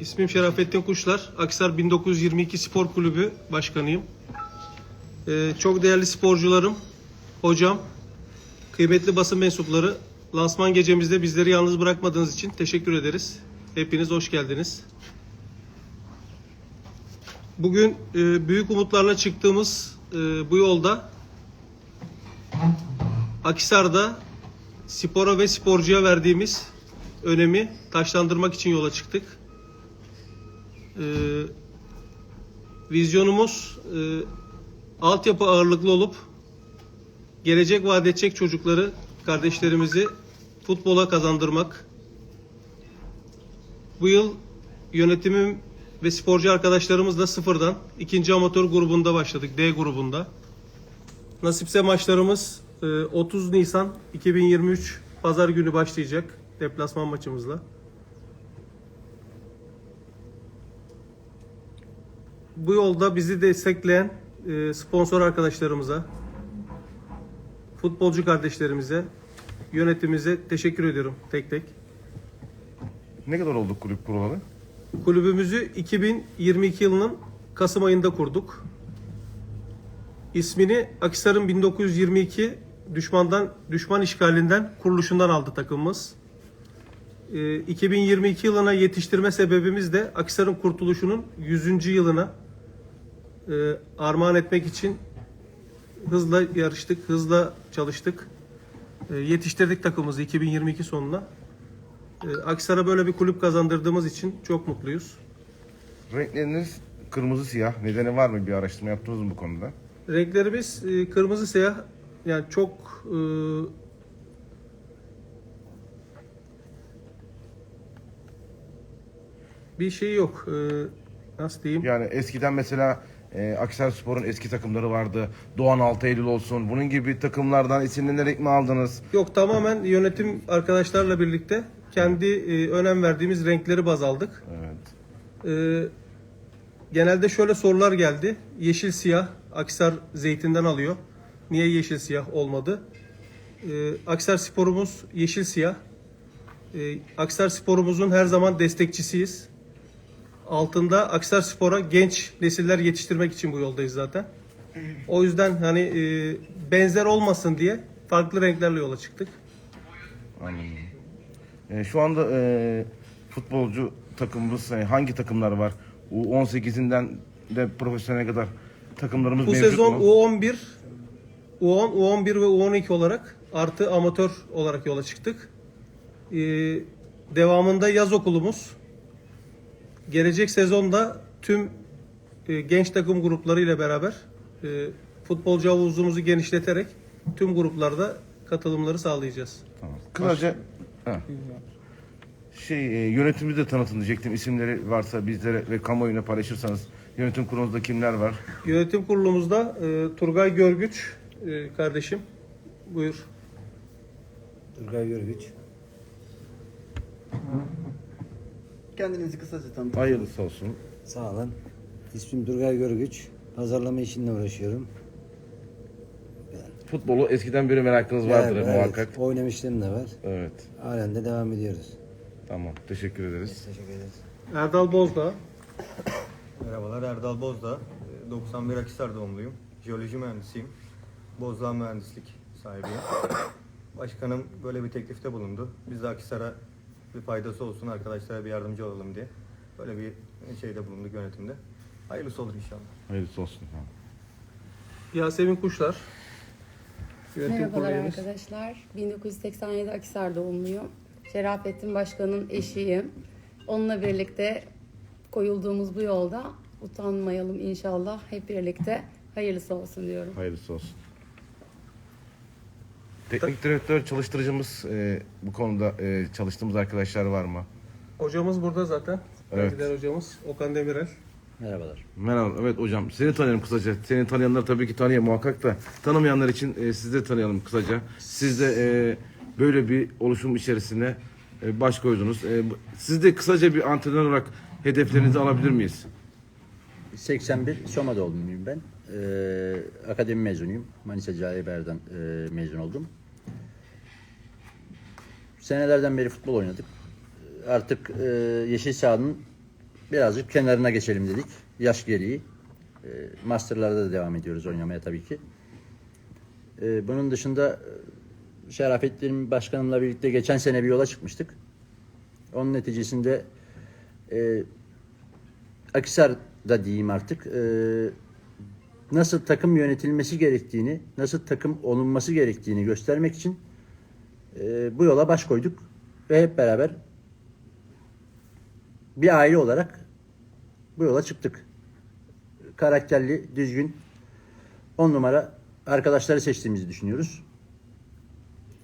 İsmim Şerafettin Kuşlar. Aksar 1922 Spor Kulübü Başkanıyım. Ee, çok değerli sporcularım, hocam, kıymetli basın mensupları, lansman gecemizde bizleri yalnız bırakmadığınız için teşekkür ederiz. Hepiniz hoş geldiniz. Bugün e, büyük umutlarla çıktığımız e, bu yolda Akisar'da spora ve sporcuya verdiğimiz önemi taşlandırmak için yola çıktık. Ee, vizyonumuz e, altyapı ağırlıklı olup gelecek vaat edecek çocukları, kardeşlerimizi futbola kazandırmak. Bu yıl yönetimim ve sporcu arkadaşlarımızla sıfırdan ikinci amatör grubunda başladık, D grubunda. Nasipse maçlarımız e, 30 Nisan 2023 Pazar günü başlayacak deplasman maçımızla. Bu yolda bizi destekleyen e, sponsor arkadaşlarımıza, futbolcu kardeşlerimize, yönetimimize teşekkür ediyorum tek tek. Ne kadar oldu kulüp kurulalı? Kulübümüzü 2022 yılının Kasım ayında kurduk. İsmini Akisar'ın 1922 düşmandan düşman işgalinden kuruluşundan aldı takımımız. Ee, 2022 yılına yetiştirme sebebimiz de Akisar'ın kurtuluşunun 100. yılına e, armağan etmek için hızla yarıştık, hızla çalıştık. E, yetiştirdik takımımızı 2022 sonuna. E, Akisar'a böyle bir kulüp kazandırdığımız için çok mutluyuz. Renkleriniz kırmızı siyah. Nedeni var mı? Bir araştırma yaptınız mı bu konuda? Renklerimiz kırmızı siyah yani çok bir şey yok. E, nasıl diyeyim? Yani eskiden mesela e, Akhisar Spor'un eski takımları vardı. Doğan Altı Eylül olsun. Bunun gibi takımlardan esinlenerek mi aldınız? Yok tamamen yönetim arkadaşlarla birlikte kendi e, önem verdiğimiz renkleri baz aldık. Evet. E, genelde şöyle sorular geldi. Yeşil siyah Aksar zeytinden alıyor. Niye yeşil siyah olmadı? E, Aksar sporumuz yeşil siyah. E, Aksar sporumuzun her zaman destekçisiyiz. Altında Aksar Spor'a genç nesiller yetiştirmek için bu yoldayız zaten. O yüzden hani e, benzer olmasın diye farklı renklerle yola çıktık. Anladım. E, şu anda e, futbolcu takımımız e, hangi takımlar var? U18'inden de profesyonel kadar takımlarımız Bu mevcut sezon mu? U11, U10, U11 ve U12 olarak artı amatör olarak yola çıktık. Ee, devamında yaz okulumuz. Gelecek sezonda tüm e, genç takım grupları ile beraber e, futbolcu havuzumuzu genişleterek tüm gruplarda katılımları sağlayacağız. Tamam. Kısaca ha. şey e, yönetimimizi de tanıtın diyecektim. İsimleri varsa bizlere ve kamuoyuna paylaşırsanız. Yönetim kurulunuzda kimler var? Yönetim kurulumuzda e, Turgay Görgüç e, kardeşim. Buyur. Turgay Görgüç. Kendinizi kısaca tanıtın. Hayırlısı olsun. Sağ olun. İsmim Turgay Görgüç. Pazarlama işinle uğraşıyorum. Futbolu eskiden beri merakınız vardır Evet, muhakkak. Evet, oynamışlığım da var. Evet. Halen de devam ediyoruz. Tamam. Teşekkür ederiz. Teşekkür ederiz. Erdal Bozdağ. Merhabalar Erdal Bozdağ. Ee, 91 Akhisar doğumluyum. Jeoloji mühendisiyim. Bozdağ mühendislik sahibiyim. Başkanım böyle bir teklifte bulundu. Biz de Akhisar'a bir faydası olsun, arkadaşlara bir yardımcı olalım diye. Böyle bir şeyde bulunduk yönetimde. Hayırlısı olur inşallah. Hayırlısı olsun. Tamam. Yasemin Kuşlar. Yönetim Merhabalar üyemiz. arkadaşlar. 1987 Akisar doğumluyum. Şerafettin Başkan'ın eşiyim. Onunla birlikte koyulduğumuz bu yolda utanmayalım inşallah. Hep birlikte hayırlısı olsun diyorum. Hayırlısı olsun. Teknik direktör çalıştırıcımız e, bu konuda e, çalıştığımız arkadaşlar var mı? Hocamız burada zaten. Evet. Evet. hocamız Okan Demirel. Merhabalar. Merhaba. Evet hocam. Seni tanıyalım kısaca. Seni tanıyanlar tabii ki tanıyor muhakkak da. Tanımayanlar için e, sizi de tanıyalım kısaca. Siz de e, böyle bir oluşum içerisine e, baş koydunuz. E, siz de kısaca bir antrenör olarak hedeflerinizi alabilir miyiz? 81 Soma doğumluyum ben. Ee, akademi mezunuyum. Manisa Cahil e, mezun oldum. Senelerden beri futbol oynadık. Artık e, yeşil sahanın birazcık kenarına geçelim dedik. Yaş gereği. E, masterlarda da devam ediyoruz oynamaya tabii ki. E, bunun dışında e, Şerafettin Başkanımla birlikte geçen sene bir yola çıkmıştık. Onun neticesinde e, Akisar'da diyeyim artık e, nasıl takım yönetilmesi gerektiğini, nasıl takım olunması gerektiğini göstermek için e, bu yola baş koyduk ve hep beraber bir aile olarak bu yola çıktık. Karakterli, düzgün, on numara arkadaşları seçtiğimizi düşünüyoruz.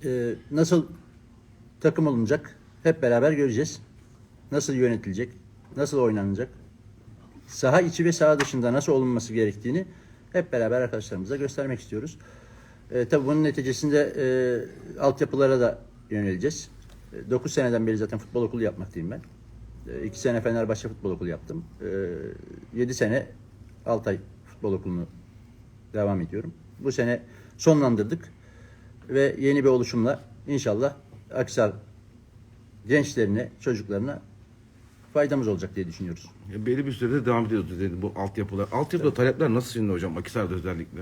E, nasıl takım olunacak hep beraber göreceğiz. Nasıl yönetilecek, nasıl oynanacak, saha içi ve saha dışında nasıl olunması gerektiğini hep beraber arkadaşlarımıza göstermek istiyoruz. E, tabii bunun neticesinde e, altyapılara da yöneleceğiz. 9 seneden beri zaten futbol okulu yapmaktayım ben. 2 sene Fenerbahçe futbol okulu yaptım. 7 sene Altay futbol okulunu devam ediyorum. Bu sene sonlandırdık ve yeni bir oluşumla inşallah Aksar gençlerine, çocuklarına faydamız olacak diye düşünüyoruz. Ya belli bir sürede devam ediyordu dedi bu altyapılar. Altyapıda talepler nasıl şimdi hocam Akisar'da özellikle?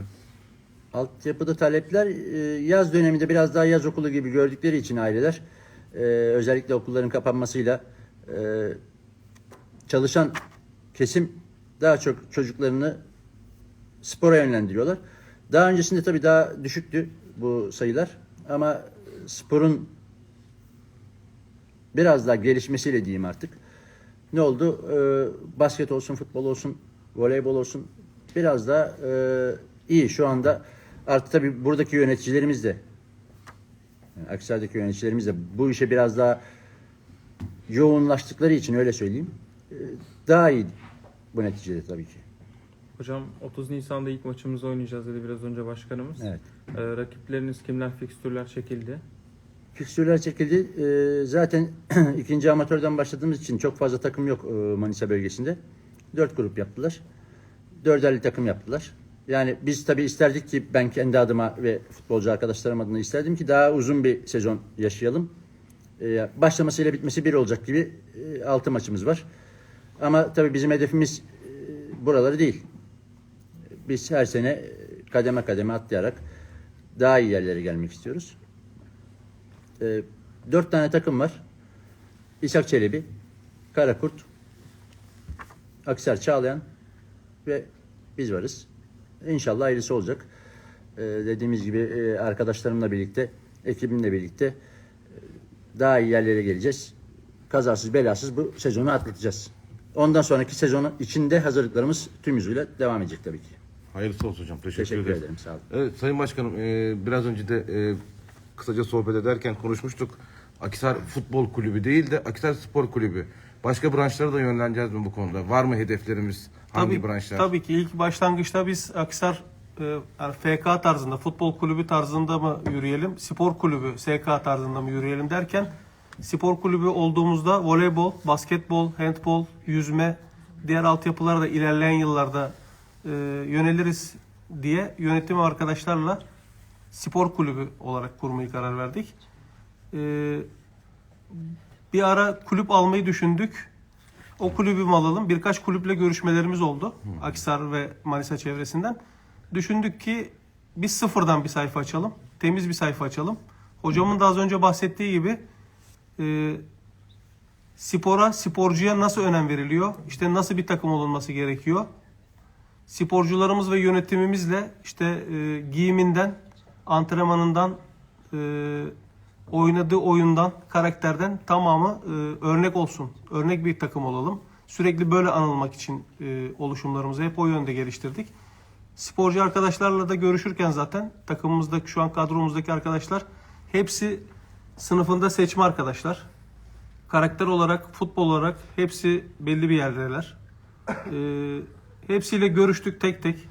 Altyapıda talepler e, yaz döneminde biraz daha yaz okulu gibi gördükleri için aileler e, özellikle okulların kapanmasıyla e, çalışan kesim daha çok çocuklarını spora yönlendiriyorlar. Daha öncesinde tabii daha düşüktü bu sayılar ama sporun biraz daha gelişmesiyle diyeyim artık. Ne oldu? Basket olsun, futbol olsun, voleybol olsun biraz daha iyi. Şu anda artık tabii buradaki yöneticilerimiz de yani Aksar'daki yöneticilerimiz de bu işe biraz daha yoğunlaştıkları için öyle söyleyeyim. e, daha iyi bu neticede tabii ki. Hocam 30 Nisan'da ilk maçımızı oynayacağız dedi biraz önce başkanımız. Evet. Ee, rakipleriniz kimler, fikstürler çekildi? Fikstürler çekildi. Ee, zaten ikinci amatörden başladığımız için çok fazla takım yok e, Manisa bölgesinde. Dört grup yaptılar. Dörderli takım yaptılar. Yani biz tabii isterdik ki ben kendi adıma ve futbolcu arkadaşlarım adına isterdim ki daha uzun bir sezon yaşayalım. Ee, başlamasıyla bitmesi bir olacak gibi e, altı maçımız var. Ama tabii bizim hedefimiz e, buraları değil. Biz her sene e, kademe kademe atlayarak daha iyi yerlere gelmek istiyoruz. E, dört tane takım var. İshak Çelebi, Karakurt, Aksar Çağlayan ve biz varız. İnşallah hayırlısı olacak. E, dediğimiz gibi e, arkadaşlarımla birlikte, ekibimle birlikte e, daha iyi yerlere geleceğiz. Kazasız belasız bu sezonu atlatacağız. Ondan sonraki sezonu içinde hazırlıklarımız tüm hızıyla devam edecek tabii ki. Hayırlısı olsun hocam. Teşekkür, Teşekkür ederiz. ederim. Sağ olun. Evet Sayın Başkanım e, biraz önce de e, kısaca sohbet ederken konuşmuştuk. Akisar Futbol Kulübü değil de Akisar Spor Kulübü. Başka branşlara da yönleneceğiz mi bu konuda? Var mı hedeflerimiz? Hangi tabii, branşlar? Tabii ki ilk başlangıçta biz Akisar e, yani FK tarzında, futbol kulübü tarzında mı yürüyelim, spor kulübü SK tarzında mı yürüyelim derken spor kulübü olduğumuzda voleybol, basketbol, handbol, yüzme, diğer altyapılara da ilerleyen yıllarda e, yöneliriz diye yönetim arkadaşlarla spor kulübü olarak kurmayı karar verdik. E, bir ara kulüp almayı düşündük. O kulübü mü alalım? Birkaç kulüple görüşmelerimiz oldu. Akisar ve Manisa çevresinden. Düşündük ki biz sıfırdan bir sayfa açalım. Temiz bir sayfa açalım. Hocamın da az önce bahsettiği gibi e, spora, sporcuya nasıl önem veriliyor? İşte nasıl bir takım olunması gerekiyor? Sporcularımız ve yönetimimizle işte e, giyiminden, antrenmanından, e, oynadığı oyundan, karakterden tamamı e, örnek olsun. Örnek bir takım olalım. Sürekli böyle anılmak için e, oluşumlarımızı hep o yönde geliştirdik. Sporcu arkadaşlarla da görüşürken zaten takımımızdaki şu an kadromuzdaki arkadaşlar hepsi sınıfında seçme arkadaşlar. Karakter olarak, futbol olarak hepsi belli bir yerdeler. E, hepsiyle görüştük tek tek.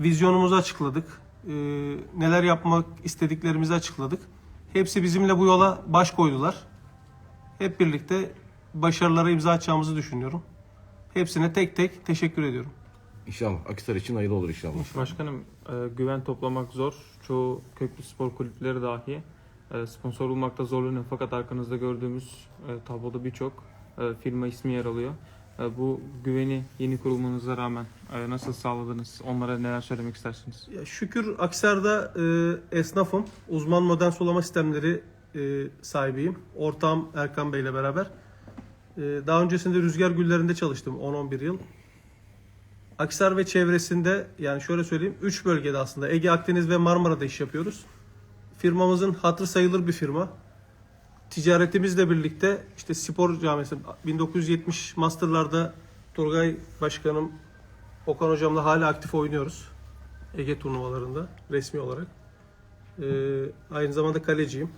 Vizyonumuzu açıkladık. E, neler yapmak istediklerimizi açıkladık. Hepsi bizimle bu yola baş koydular. Hep birlikte başarılara imza atacağımızı düşünüyorum. Hepsine tek tek teşekkür ediyorum. İnşallah Akisar için hayırlı olur inşallah. Başkanım e, güven toplamak zor. Çoğu köklü spor kulüpleri dahi e, sponsor bulmakta zorlanıyor. Fakat arkanızda gördüğümüz e, tabloda birçok e, firma ismi yer alıyor. E, bu güveni yeni kurulmanıza rağmen e, nasıl sağladınız? Onlara neler söylemek istersiniz? Ya şükür Aksar'da e, esnafım. Uzman modern sulama sistemleri e, sahibiyim. Ortağım Erkan Bey ile beraber. E, daha öncesinde Rüzgar Güllerinde çalıştım 10-11 yıl. Aksar ve çevresinde yani şöyle söyleyeyim 3 bölgede aslında Ege, Akdeniz ve Marmara'da iş yapıyoruz. Firmamızın hatır sayılır bir firma. Ticaretimizle birlikte işte spor camiası 1970 Master'larda Turgay Başkanım Okan Hocamla hala aktif oynuyoruz. Ege turnuvalarında resmi olarak. Ee, aynı zamanda kaleciyim.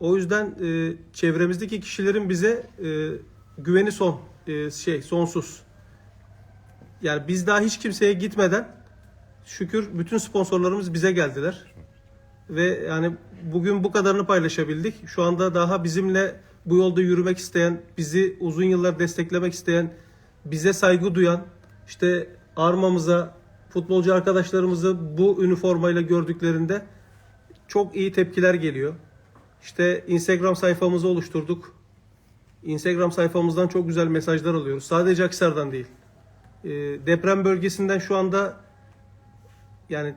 O yüzden e, çevremizdeki kişilerin bize e, güveni son e, şey sonsuz. Yani biz daha hiç kimseye gitmeden şükür bütün sponsorlarımız bize geldiler. Ve yani bugün bu kadarını paylaşabildik. Şu anda daha bizimle bu yolda yürümek isteyen, bizi uzun yıllar desteklemek isteyen, bize saygı duyan, işte armamıza, futbolcu arkadaşlarımızı bu üniformayla gördüklerinde çok iyi tepkiler geliyor. İşte Instagram sayfamızı oluşturduk. Instagram sayfamızdan çok güzel mesajlar alıyoruz. Sadece Aksar'dan değil. Ee, deprem bölgesinden şu anda yani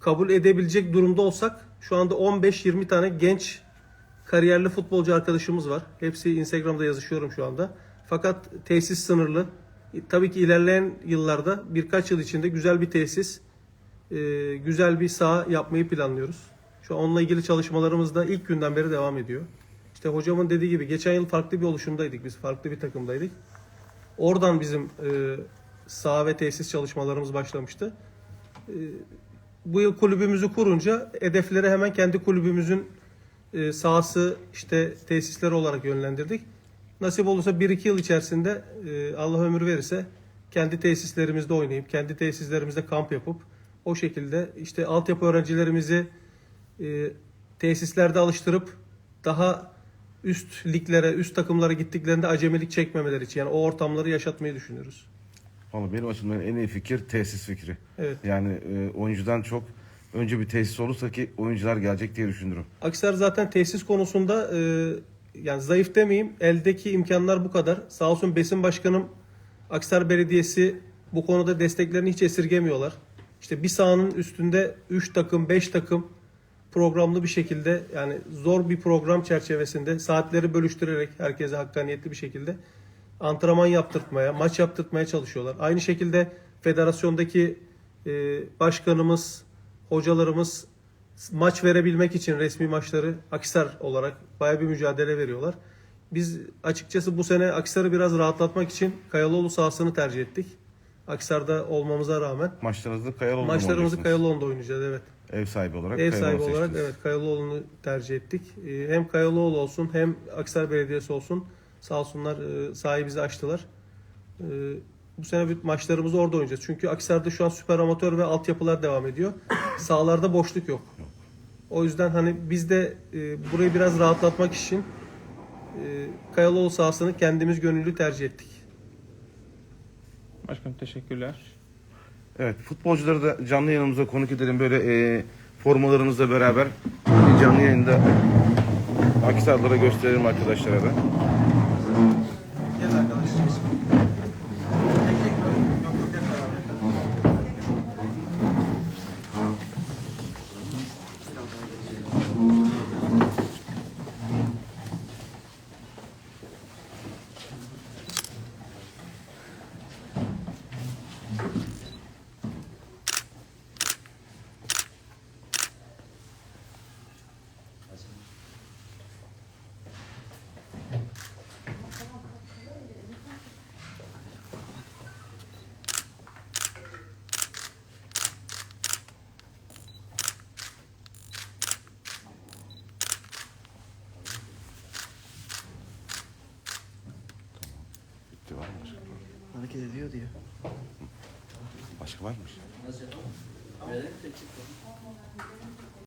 kabul edebilecek durumda olsak şu anda 15-20 tane genç kariyerli futbolcu arkadaşımız var. Hepsi Instagram'da yazışıyorum şu anda. Fakat tesis sınırlı. E, Tabii ki ilerleyen yıllarda birkaç yıl içinde güzel bir tesis, e, güzel bir saha yapmayı planlıyoruz. Şu an onunla ilgili çalışmalarımız da ilk günden beri devam ediyor. İşte hocamın dediği gibi geçen yıl farklı bir oluşumdaydık biz, farklı bir takımdaydık. Oradan bizim e, saha ve tesis çalışmalarımız başlamıştı. Bu yıl kulübümüzü kurunca hedefleri hemen kendi kulübümüzün e, sahası işte tesisleri olarak yönlendirdik. Nasip olursa 1-2 yıl içerisinde e, Allah ömür verirse kendi tesislerimizde oynayıp kendi tesislerimizde kamp yapıp o şekilde işte altyapı öğrencilerimizi e, tesislerde alıştırıp daha üst liglere, üst takımlara gittiklerinde acemilik çekmemeleri için yani o ortamları yaşatmayı düşünüyoruz. Vallahi benim açımdan en iyi fikir tesis fikri. Evet. Yani e, oyuncudan çok önce bir tesis olursa ki oyuncular gelecek diye düşünürüm. Aksar zaten tesis konusunda e, yani zayıf demeyeyim eldeki imkanlar bu kadar. Sağ olsun Besin Başkanım Aksar Belediyesi bu konuda desteklerini hiç esirgemiyorlar. İşte bir sahanın üstünde 3 takım 5 takım programlı bir şekilde yani zor bir program çerçevesinde saatleri bölüştürerek herkese hakkaniyetli bir şekilde antrenman yaptırtmaya, maç yaptırtmaya çalışıyorlar. Aynı şekilde federasyondaki e, başkanımız, hocalarımız maç verebilmek için resmi maçları Aksar olarak baya bir mücadele veriyorlar. Biz açıkçası bu sene Aksar'ı biraz rahatlatmak için Kayalıoğlu sahasını tercih ettik. Aksar'da olmamıza rağmen. Maçlarınızda Kayalıoğlu'nda Maçlarımızı. Kayalıoğlu'nda oynayacağız evet. Ev sahibi olarak Ev sahibi olarak seçtiniz. evet Kayalıoğlu'nu tercih ettik. Ee, Hem Kayalıoğlu olsun hem Aksar Belediyesi olsun sağ olsunlar e, sahayı bize açtılar. Ee, Bu sene bir maçlarımızı orada oynayacağız. Çünkü Aksar'da şu an süper amatör ve altyapılar devam ediyor. Sahalarda boşluk yok. O yüzden hani biz de e, burayı biraz rahatlatmak için e, Kayalıoğlu sahasını kendimiz gönüllü tercih ettik. Başkanım teşekkürler. Evet, futbolcuları da canlı yayınımıza konuk edelim. Böyle e, formalarınızla beraber canlı yayında Akisarlara gösterelim arkadaşlara da. Gel arkadaşlar. Bitti var mı başka? Hareket ediyor diyor. Başka var mı?